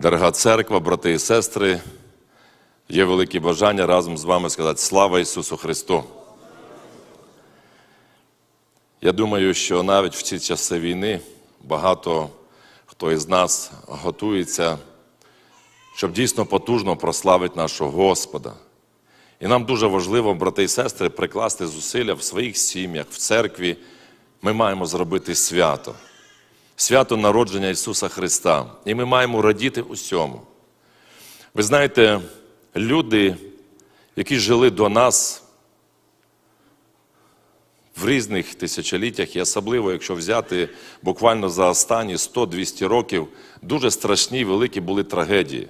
Дорога церква, брати і сестри, є велике бажання разом з вами сказати Слава Ісусу Христу! Я думаю, що навіть в ці часи війни багато хто із нас готується, щоб дійсно потужно прославити нашого Господа. І нам дуже важливо, брати і сестри, прикласти зусилля в своїх сім'ях, в церкві. Ми маємо зробити свято, свято народження Ісуса Христа. І ми маємо радіти усьому. Ви знаєте, люди, які жили до нас в різних тисячоліттях, і особливо, якщо взяти буквально за останні 100-200 років, дуже страшні великі були трагедії.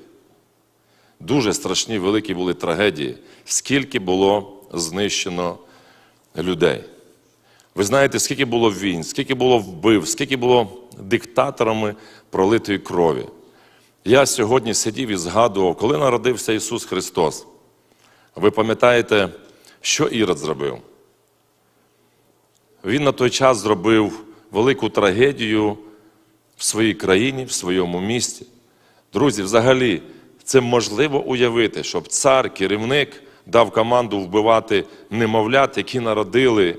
Дуже страшні великі були трагедії, скільки було знищено людей. Ви знаєте, скільки було війн, скільки було вбив, скільки було диктаторами пролитої крові. Я сьогодні сидів і згадував, коли народився Ісус Христос. Ви пам'ятаєте, що Ірод зробив? Він на той час зробив велику трагедію в своїй країні, в своєму місті. Друзі, взагалі, це можливо уявити, щоб цар, керівник дав команду вбивати немовлят, які народили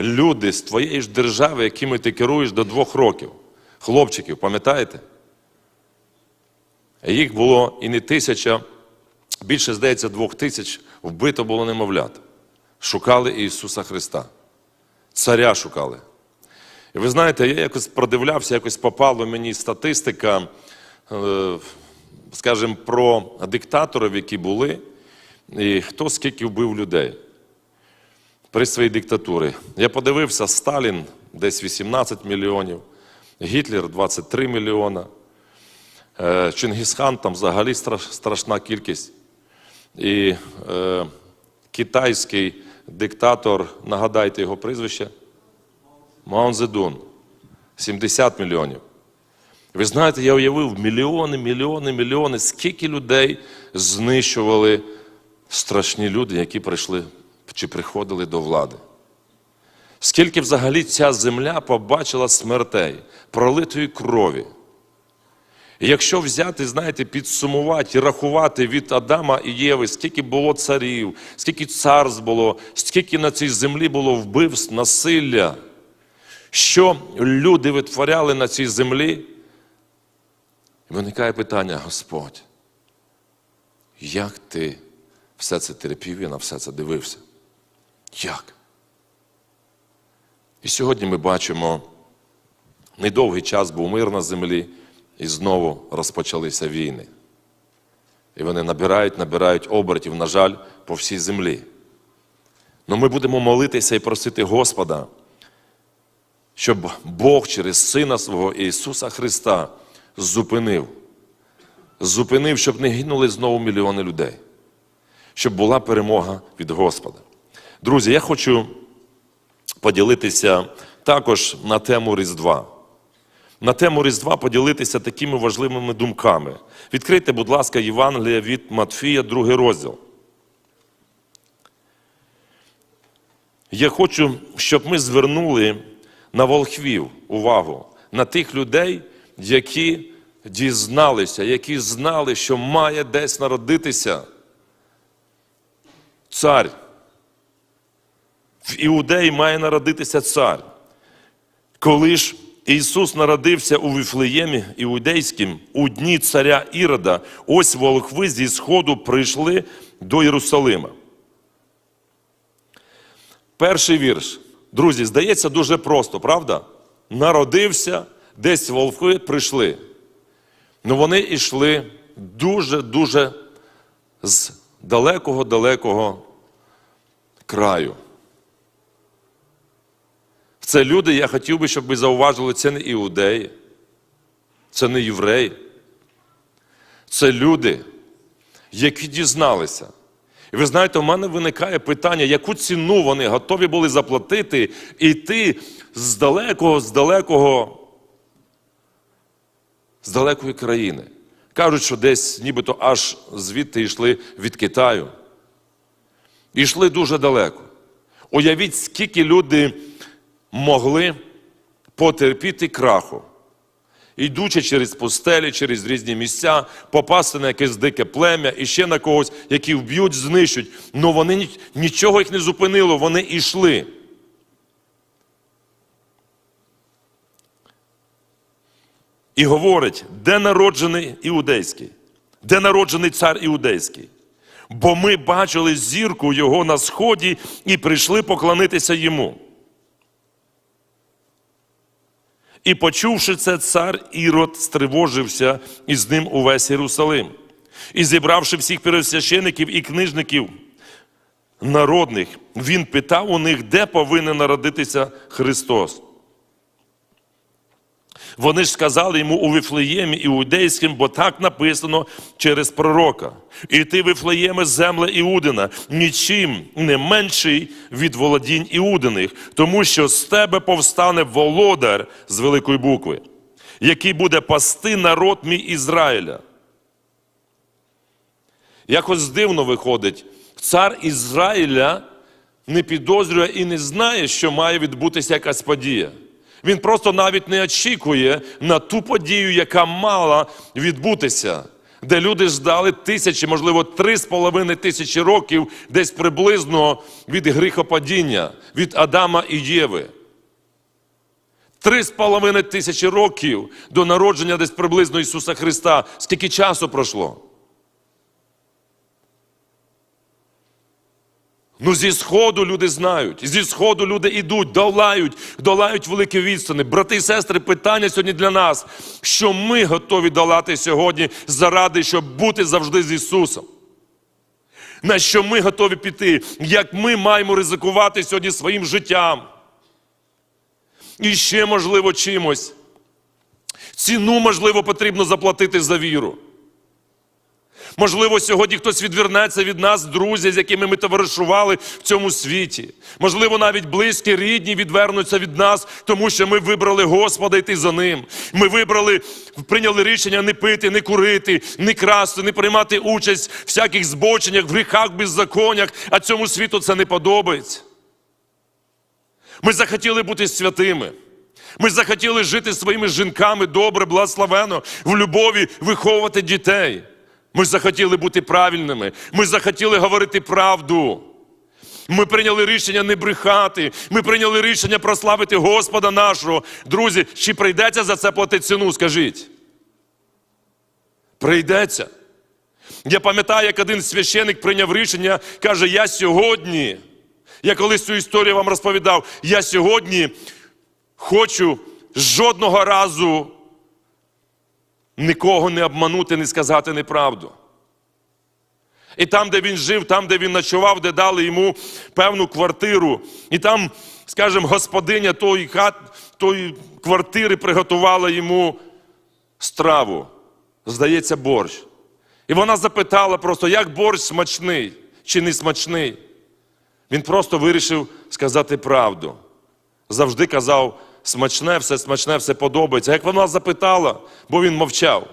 люди з твоєї ж держави, якими ти керуєш до двох років. Хлопчиків, пам'ятаєте? Їх було і не тисяча, більше, здається, двох тисяч вбито було немовлят. Шукали Ісуса Христа. Царя шукали. І ви знаєте, я якось продивлявся, якось попала мені статистика, е, скажімо, про диктаторів, які були, і хто скільки вбив людей при своїй диктатурі. Я подивився, Сталін десь 18 мільйонів, Гітлер 23 мільйона, е, Чингісхан там взагалі страшна кількість. І е, китайський диктатор, нагадайте його прізвище, Маун Зедун, 70 мільйонів. Ви знаєте, я уявив мільйони, мільйони, мільйони, скільки людей знищували страшні люди, які прийшли чи приходили до влади. Скільки взагалі ця земля побачила смертей, пролитої крові. І якщо взяти, знаєте, підсумувати і рахувати від Адама і Єви, скільки було царів, скільки царств було, скільки на цій землі було вбивств, насилля, що люди витворяли на цій землі, виникає питання, Господь, як ти все це терпів і на все це дивився? Як? І сьогодні ми бачимо, недовгий час був мир на землі, і знову розпочалися війни. І вони набирають, набирають обертів, на жаль, по всій землі. Но ми будемо молитися і просити Господа, щоб Бог через Сина свого Ісуса Христа зупинив, зупинив, щоб не гинули знову мільйони людей, щоб була перемога від Господа. Друзі, я хочу поділитися також на тему Різдва. На тему Різдва поділитися такими важливими думками. Відкрийте, будь ласка, Євангелія від Матфія, другий розділ. Я хочу, щоб ми звернули на волхвів увагу, на тих людей, які дізналися, які знали, що має десь народитися цар. В Іудеї має народитися цар. Коли ж Ісус народився у Віфлеємі іудейським у дні царя Ірода, ось волхви зі сходу прийшли до Єрусалима. Перший вірш. Друзі, здається, дуже просто, правда? Народився, десь волхви прийшли. Ну вони йшли дуже-дуже з далекого-далекого краю. Це люди, я хотів би, щоб ви зауважили, це не іудеї, це не євреї. Це люди, які дізналися. І ви знаєте, у мене виникає питання, яку ціну вони готові були заплатити йти з далекого, з далекого, з далекої країни. Кажуть, що десь нібито аж звідти йшли від Китаю. І йшли дуже далеко. Уявіть, скільки люди могли потерпіти краху. йдучи через пустелі, через різні місця, попасти на якесь дике плем'я і ще на когось, які вб'ють, знищать. Ну вони нічого їх не зупинило, вони йшли. І говорить, де народжений іудейський, де народжений цар іудейський. Бо ми бачили зірку його на сході і прийшли поклонитися йому. І почувши це, цар Ірод стривожився і з ним увесь Єрусалим. І зібравши всіх пересвящеників і книжників народних, він питав у них, де повинен народитися Христос. Вони ж сказали йому у Вифлеємі іудейським, бо так написано через пророка. І ти, Вифлеєме, земля Іудина, нічим не менший від володінь Іудиних, тому що з тебе повстане володар з великої букви, який буде пасти народ мій Ізраїля. Якось дивно виходить, цар Ізраїля не підозрює і не знає, що має відбутися якась подія. Він просто навіть не очікує на ту подію, яка мала відбутися, де люди ждали тисячі, можливо, три з половиною тисячі років, десь приблизно від гріхопадіння, від Адама і Єви. Три з половиною тисячі років до народження десь приблизно Ісуса Христа. Скільки часу пройшло? Ну, зі сходу люди знають, зі сходу люди йдуть, долають, долають великі відстані. Брати і сестри, питання сьогодні для нас, що ми готові долати сьогодні заради, щоб бути завжди з Ісусом. На що ми готові піти, як ми маємо ризикувати сьогодні своїм життям. І ще, можливо, чимось. Ціну, можливо, потрібно заплатити за віру. Можливо, сьогодні хтось відвернеться від нас, друзі, з якими ми товаришували в цьому світі. Можливо, навіть близькі, рідні відвернуться від нас, тому що ми вибрали Господа йти за ним. Ми вибрали, прийняли рішення не пити, не курити, не красти, не приймати участь в всяких збоченнях, в гріхах, беззаконнях, а цьому світу це не подобається. Ми захотіли бути святими. Ми захотіли жити своїми жінками добре, благословено, в любові виховувати дітей. Ми захотіли бути правильними. Ми захотіли говорити правду. Ми прийняли рішення не брехати. Ми прийняли рішення прославити Господа нашого. Друзі, чи прийдеться за це платити ціну? Скажіть. Прийдеться. Я пам'ятаю, як один священик прийняв рішення, каже: Я сьогодні, я колись цю історію вам розповідав, я сьогодні хочу жодного разу нікого не обманути, не сказати неправду. І там, де він жив, там, де він ночував, де дали йому певну квартиру. І там, скажімо, господиня тої, хат, тої квартири приготувала йому страву. Здається, борщ. І вона запитала просто, як борщ смачний чи не смачний. Він просто вирішив сказати правду. Завжди казав, смачне, все смачне, все подобається. Як вона запитала, бо він мовчав.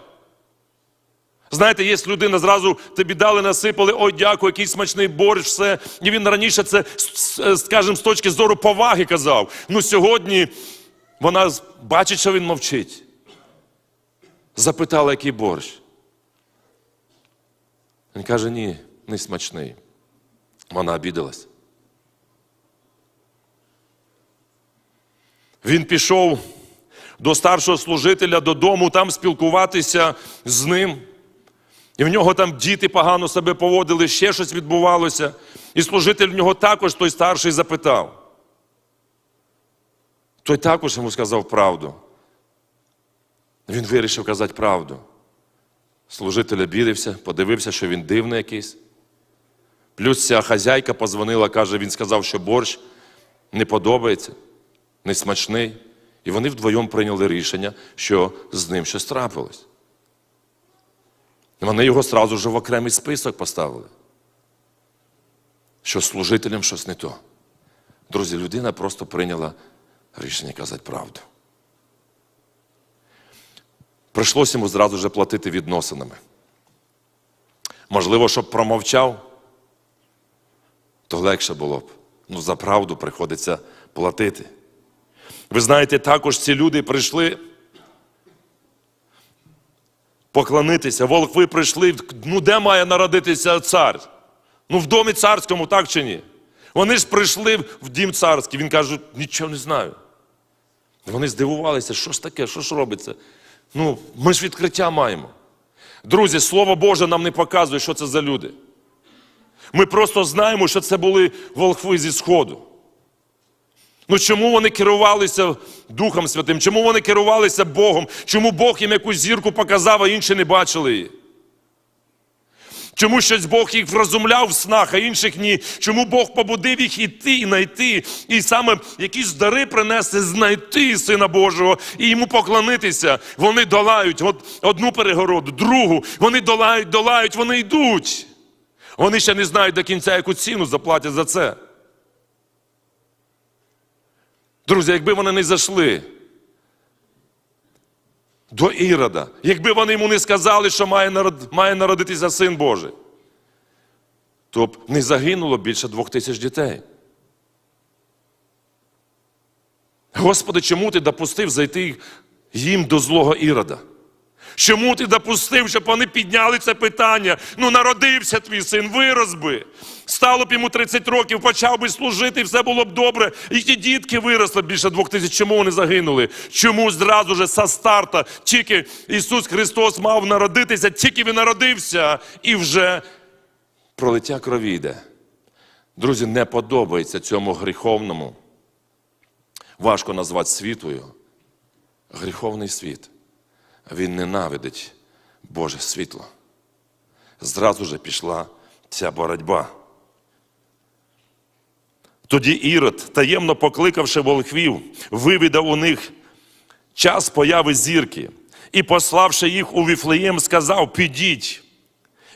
Знаєте, є людина, зразу тобі дали, насипали, ой, дякую, який смачний борщ, все. І він раніше це, скажімо, з точки зору поваги казав. Ну сьогодні вона бачить, що він мовчить. Запитала, який борщ. Він каже, ні, не смачний. Вона обідалась. Він пішов до старшого служителя додому, там спілкуватися з ним. І в нього там діти погано себе поводили, ще щось відбувалося. І служитель в нього також той старший запитав. Той також йому сказав правду. Він вирішив казати правду. Служитель обідився, подивився, що він дивний якийсь. Плюс ця хазяйка позвонила, каже, він сказав, що борщ не подобається, не смачний. І вони вдвоєм прийняли рішення, що з ним щось трапилось. Вони його сразу ж в окремий список поставили. Що з служителем щось не то. Друзі, людина просто прийняла рішення казати правду. Прийшлося йому зразу ж платити відносинами. Можливо, щоб промовчав, то легше було б. Ну, за правду приходиться платити. Ви знаєте, також ці люди прийшли поклонитися. Волхви прийшли. Ну, де має народитися цар? Ну, в домі царському, так чи ні? Вони ж прийшли в дім царський. Він каже, нічого не знаю. Вони здивувалися, що ж таке, що ж робиться? Ну, ми ж відкриття маємо. Друзі, Слово Боже нам не показує, що це за люди. Ми просто знаємо, що це були волхви зі Сходу. Ну чому вони керувалися Духом Святим? Чому вони керувалися Богом? Чому Бог їм якусь зірку показав, а інші не бачили її? Чому щось Бог їх врозумляв в снах, а інших ні? Чому Бог побудив їх іти і знайти, і саме якісь дари принести, знайти Сина Божого і йому поклонитися? Вони долають одну перегороду, другу. Вони долають, долають, вони йдуть. Вони ще не знають до кінця, яку ціну заплатять за це. Друзі, якби вони не зайшли до Ірода, якби вони йому не сказали, що має, народ... має народитися син Божий, то б не загинуло більше двох тисяч дітей. Господи, чому ти допустив зайти їм до злого Ірода? Чому ти допустив, щоб вони підняли це питання? Ну, народився твій син, вирос би. Стало б йому 30 років, почав би служити, і все було б добре. І ті дітки виросли більше двох тисяч. Чому вони загинули? Чому зразу же со старта тільки Ісус Христос мав народитися, тільки він народився, і вже пролиття крові йде. Друзі, не подобається цьому гріховному. Важко назвати світою. Гріховний світ. Він ненавидить Боже світло. Зразу же пішла ця боротьба. Тоді Ірод, таємно покликавши волхвів, вивідав у них час появи зірки і, пославши їх у Віфлеєм, сказав: Підіть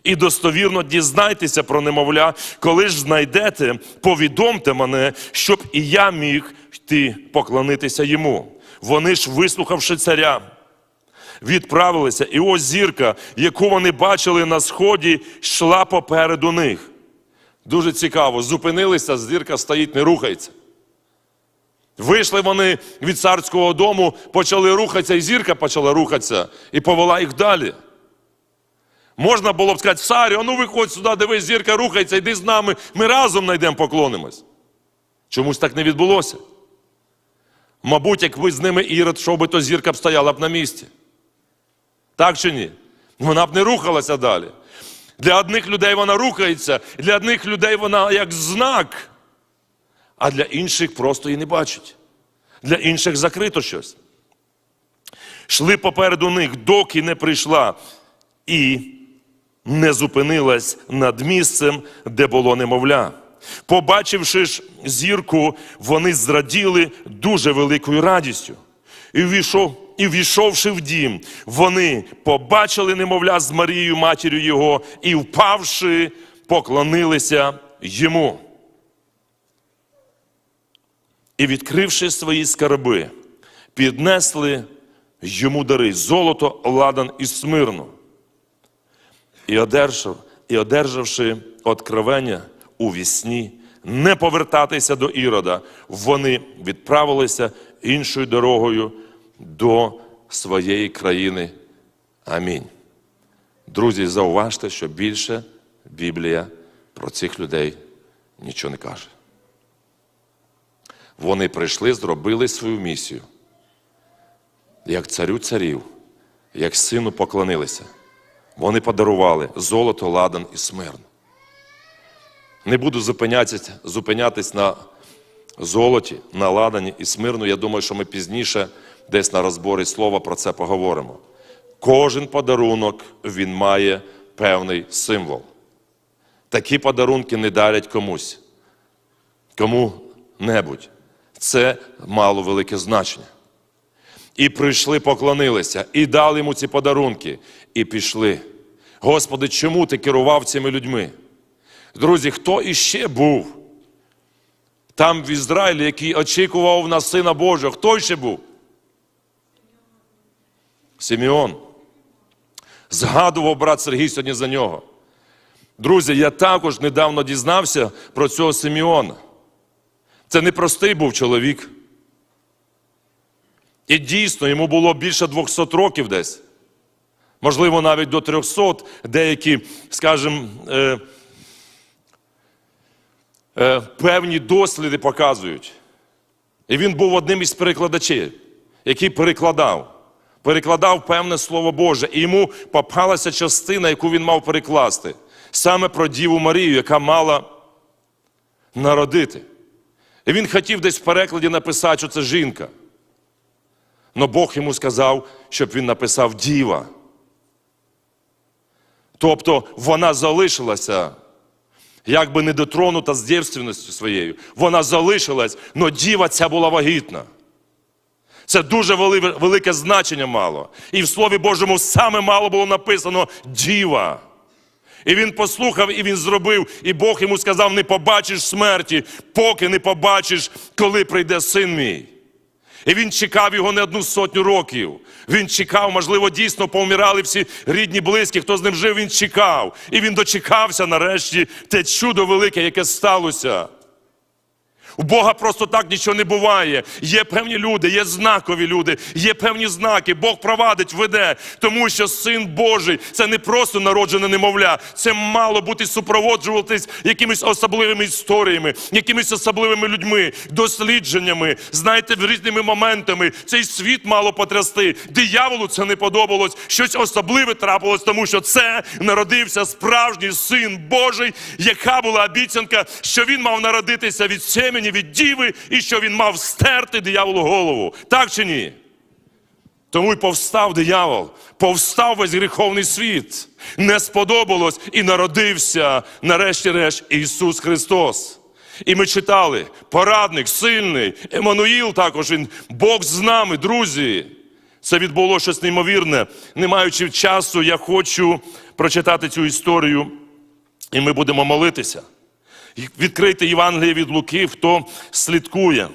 і достовірно дізнайтеся про немовля, коли ж знайдете, повідомте мене, щоб і я міг йти поклонитися йому. Вони ж, вислухавши царя, відправилися, і ось зірка, яку вони бачили на сході, йшла попереду них. Дуже цікаво, зупинилися, зірка стоїть, не рухається. Вийшли вони від царського дому, почали рухатися, і зірка почала рухатися, і повела їх далі. Можна було б сказати, царю, а ну виходь сюди, дивись, зірка рухається, йди з нами, ми разом знайдемо поклонимось. Чомусь так не відбулося. Мабуть, якби з ними Ірод, що би то зірка б стояла б на місці. Так чи ні? Вона б не рухалася далі. Для одних людей вона рухається, для одних людей вона як знак, а для інших просто її не бачать. Для інших закрито щось. Йшли попереду них, доки не прийшла і не зупинилась над місцем, де було немовля. Побачивши ж зірку, вони зраділи дуже великою радістю. І ввійшов, і ввійшовши в дім, вони побачили немовля з Марією, матір'ю його, і, впавши, поклонилися йому. І, відкривши свої скарби, піднесли йому дари золото, ладан і смирну. І, одержав, і одержавши откровення у вісні, не повертатися до Ірода, вони відправилися іншою дорогою до своєї країни. Амінь. Друзі, зауважте, що більше Біблія про цих людей нічого не каже. Вони прийшли, зробили свою місію. Як царю царів, як сину поклонилися. Вони подарували золото, ладан і смирн. Не буду зупинятися, зупинятись на золоті, на ладані і смирну. Я думаю, що ми пізніше, десь на розборі слова, про це поговоримо. Кожен подарунок він має певний символ. Такі подарунки не дарять комусь, кому-небудь. Це мало велике значення. І прийшли, поклонилися, і дали йому ці подарунки, і пішли. Господи, чому ти керував цими людьми? Друзі, хто іще був там в Ізраїлі, який очікував на Сина Божого? Хто ще був? Симеон. Згадував брат Сергій сьогодні за нього. Друзі, я також недавно дізнався про цього Симеона. Це непростий був чоловік. І дійсно, йому було більше 200 років десь. Можливо, навіть до 300, деякі, скажімо, е, е, певні досліди показують. І він був одним із перекладачів, який перекладав. Перекладав певне Слово Боже, і йому попалася частина, яку він мав перекласти, саме про Діву Марію, яка мала народити. І він хотів десь в перекладі написати, що це жінка. Но Бог йому сказав, щоб він написав діва. Тобто вона залишилася, якби не дотронута з дівственністю своєю. Вона залишилась, але діва ця була вагітна. Це дуже велике значення мало. І в Слові Божому саме мало було написано діва. І він послухав, і він зробив, і Бог йому сказав: не побачиш смерті, поки не побачиш, коли прийде син мій. І він чекав його не одну сотню років. Він чекав, можливо, дійсно повмирали всі рідні, близькі, хто з ним жив, він чекав. І він дочекався нарешті те чудо велике, яке сталося. У Бога просто так нічого не буває. Є певні люди, є знакові люди, є певні знаки. Бог провадить, веде, тому що син Божий це не просто народжене немовля, це мало бути супроводжуватись якимись особливими історіями, якимись особливими людьми, дослідженнями, знаєте, різними моментами. Цей світ мало потрясти. Дияволу це не подобалось. Щось особливе трапилось, тому що це народився справжній син Божий, яка була обіцянка, що він мав народитися від семені, від діви, і що він мав стерти дияволу голову. Так чи ні? Тому й повстав диявол, повстав весь гріховний світ. Не сподобалось і народився, нарешті-решт, Ісус Христос. І ми читали, порадник, сильний, Еммануїл також він, Бог з нами, друзі. Це відбуло щось неймовірне. Не маючи часу, я хочу прочитати цю історію, і ми будемо молитися. Відкрийте Євангеліє від Луки, хто слідкує.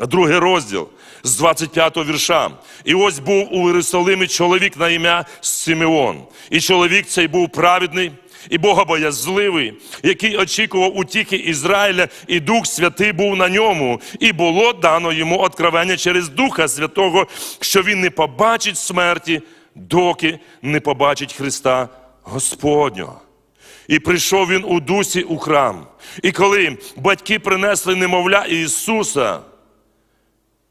Другий розділ з 25 вірша. І ось був у Єрусалимі чоловік на ім'я Симеон. І чоловік цей був праведний і богобоязливий, який очікував утіхи Ізраїля, і Дух Святий був на ньому. І було дано йому откровення через Духа Святого, що він не побачить смерті, доки не побачить Христа Господнього. І прийшов він у дусі у храм. І коли батьки принесли немовля Ісуса,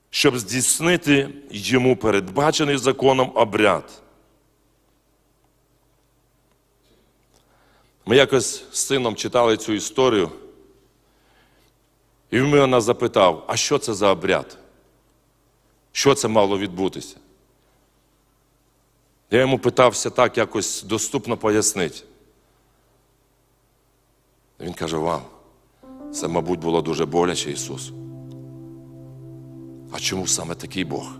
щоб здійснити йому передбачений законом обряд. Ми якось з сином читали цю історію, і він мене запитав, а що це за обряд? Що це мало відбутися? Я йому питався так якось доступно пояснити. Він каже: Вау, це, мабуть, було дуже боляче Ісусу. А чому саме такий Бог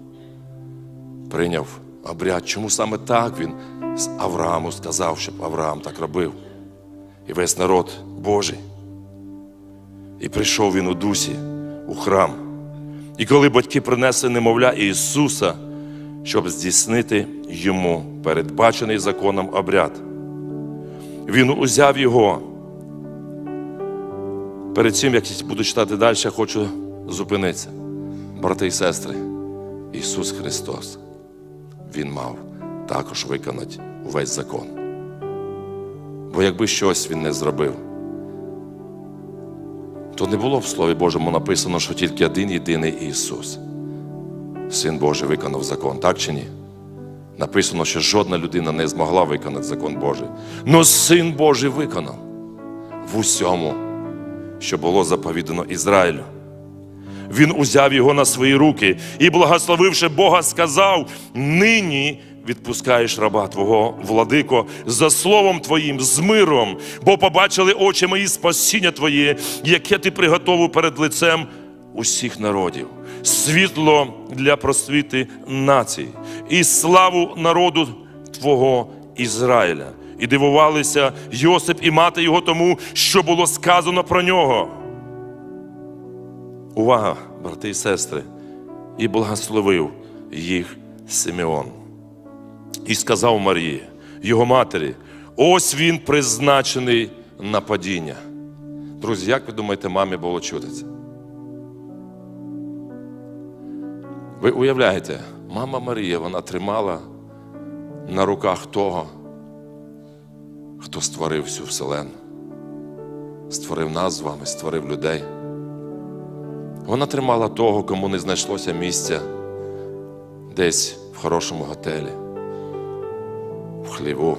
прийняв обряд? Чому саме так Він з Аврааму сказав, щоб Авраам так робив? І весь народ Божий. І прийшов він у дусі, у храм. І коли батьки принесли немовля Ісуса, щоб здійснити йому передбачений законом обряд, він узяв його. Перед цим, як буду читати далі, я хочу зупинитися. Брати і сестри, Ісус Христос, Він мав також виконати увесь закон. Бо якби щось Він не зробив, то не було в Слові Божому написано, що тільки один єдиний Ісус. Син Божий виконав закон, так чи ні? Написано, що жодна людина не змогла виконати закон Божий. Но Син Божий виконав в усьому, що було заповідано Ізраїлю. Він узяв його на свої руки і, благословивши Бога, сказав: нині відпускаєш раба Твого, владико, за словом Твоїм, з миром, бо побачили очі мої спасіння Твоє, яке ти приготовив перед лицем усіх народів, світло для просвіти націй і славу народу Твого Ізраїля. І дивувалися Йосип і мати його тому, що було сказано про нього. Увага, брати і сестри, і благословив їх Симеон. І сказав Марії, його матері, ось він призначений на падіння. Друзі, як ви думаєте, мамі було чути це? Ви уявляєте, мама Марія, вона тримала на руках того, хто створив всю вселену, створив нас з вами, створив людей. Вона тримала того, кому не знайшлося місця десь в хорошому готелі, в хліву.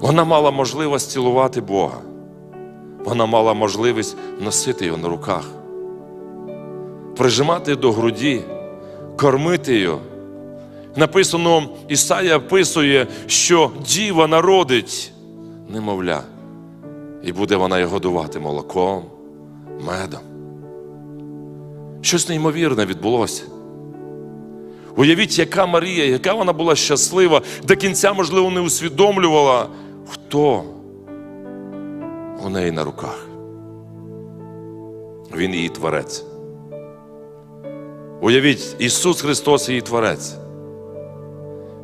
Вона мала можливість цілувати Бога. Вона мала можливість носити його на руках, прижимати до груді, кормити його. Написано, Ісая описує, що діва народить немовля, і буде вона його годувати молоком, медом. Щось неймовірне відбулося. Уявіть, яка Марія, яка вона була щаслива, до кінця, можливо, не усвідомлювала, хто у неї на руках. Він її творець. Уявіть, Ісус Христос її творець.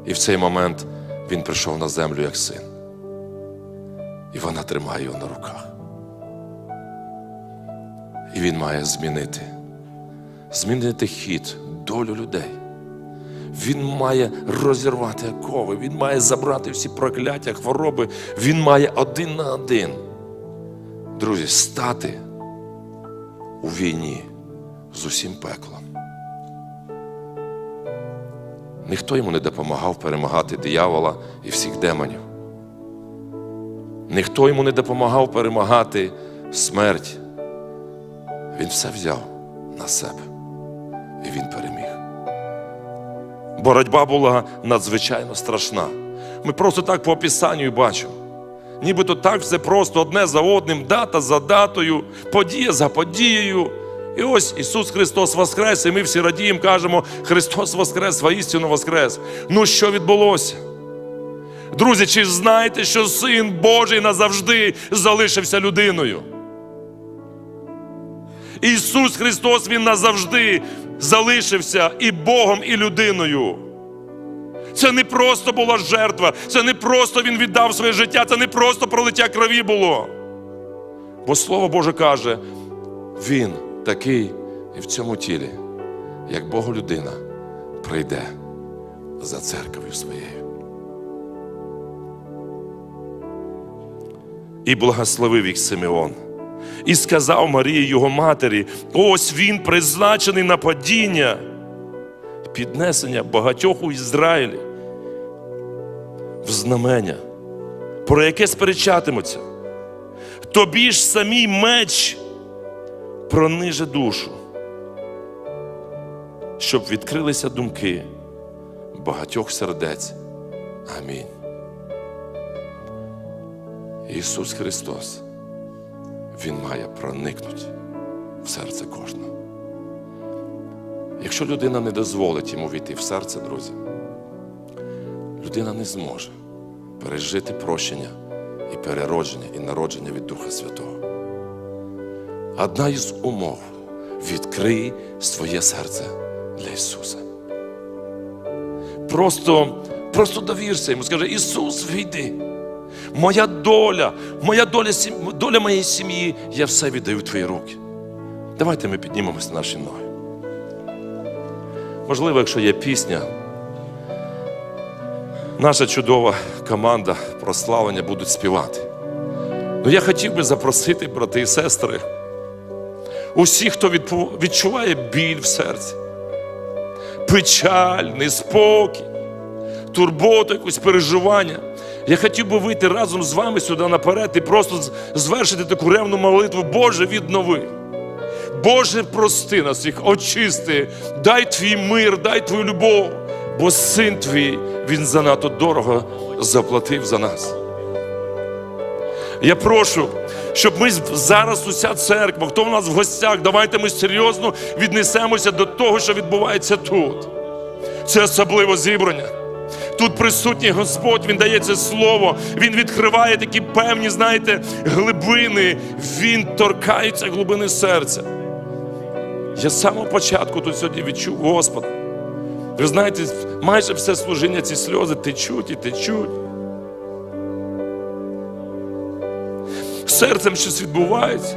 І в цей момент Він прийшов на землю як син. І вона тримає його на руках. І він має змінити, змінити хід, долю людей. Він має розірвати окови, він має забрати всі прокляття, хвороби. Він має один на один. Друзі, стати у війні з усім пеклом. Ніхто йому не допомагав перемагати диявола і всіх демонів. Ніхто йому не допомагав перемагати смерть. Він все взяв на себе і він переміг. Боротьба була надзвичайно страшна. Ми просто так по описанню бачимо. Нібито так все просто одне за одним, дата за датою, подія за подією. І ось Ісус Христос Воскрес, і ми всі радіємо, кажемо, Христос Воскрес, воістину Воскрес. Ну що відбулося? Друзі, чи знаєте, що Син Божий назавжди залишився людиною? Ісус Христос, Він назавжди залишився і Богом, і людиною. Це не просто була жертва, це не просто Він віддав своє життя, це не просто пролиття крові було. Бо Слово Боже каже, Він такий і в цьому тілі, як Богу людина, прийде за церков'ю своєю. І благословив їх Симеон. І сказав Марії його матері: ось він призначений на падіння, піднесення багатьох у Ізраїлі в знамення, про яке сперечатимуться. Тобі ж самій меч прониже душу, щоб відкрилися думки багатьох сердець. Амінь. Ісус Христос. Він має проникнути в серце кожного. Якщо людина не дозволить йому війти в серце, друзі, людина не зможе пережити прощення і переродження, і народження від Духа Святого. Одна із умов відкрий своє серце для Ісуса. Просто, просто довірся йому, скажи, Ісус, війди. Моя доля, моя доля, доля моєї сім'ї, я все віддаю в твої руки. Давайте ми піднімемося на наші ноги. Можливо, якщо є пісня, наша чудова команда прославлення будуть співати. Ну я хотів би запросити, брати і сестри, усіх, хто відчуває біль в серці, печаль, неспокій, турботу, якусь переживання. Я хотів би вийти разом з вами сюди наперед і просто звершити таку ревну молитву. Боже, віднови. Боже, прости нас їх, очисти, дай твій мир, дай твою любов, бо син твій, він занадто дорого заплатив за нас. Я прошу, щоб ми зараз уся церква, хто в нас в гостях, давайте ми серйозно віднесемося до того, що відбувається тут. Це особливо зібрання. Тут присутній Господь, Він дає це слово, Він відкриває такі певні, знаєте, глибини, Він торкається глибини серця. Я з самого початку тут сьогодні відчув Господа. Ви знаєте, майже все служіння ці сльози течуть і течуть. Серцем щось відбувається.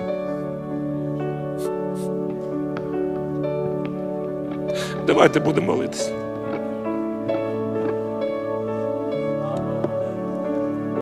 Давайте будемо молитися.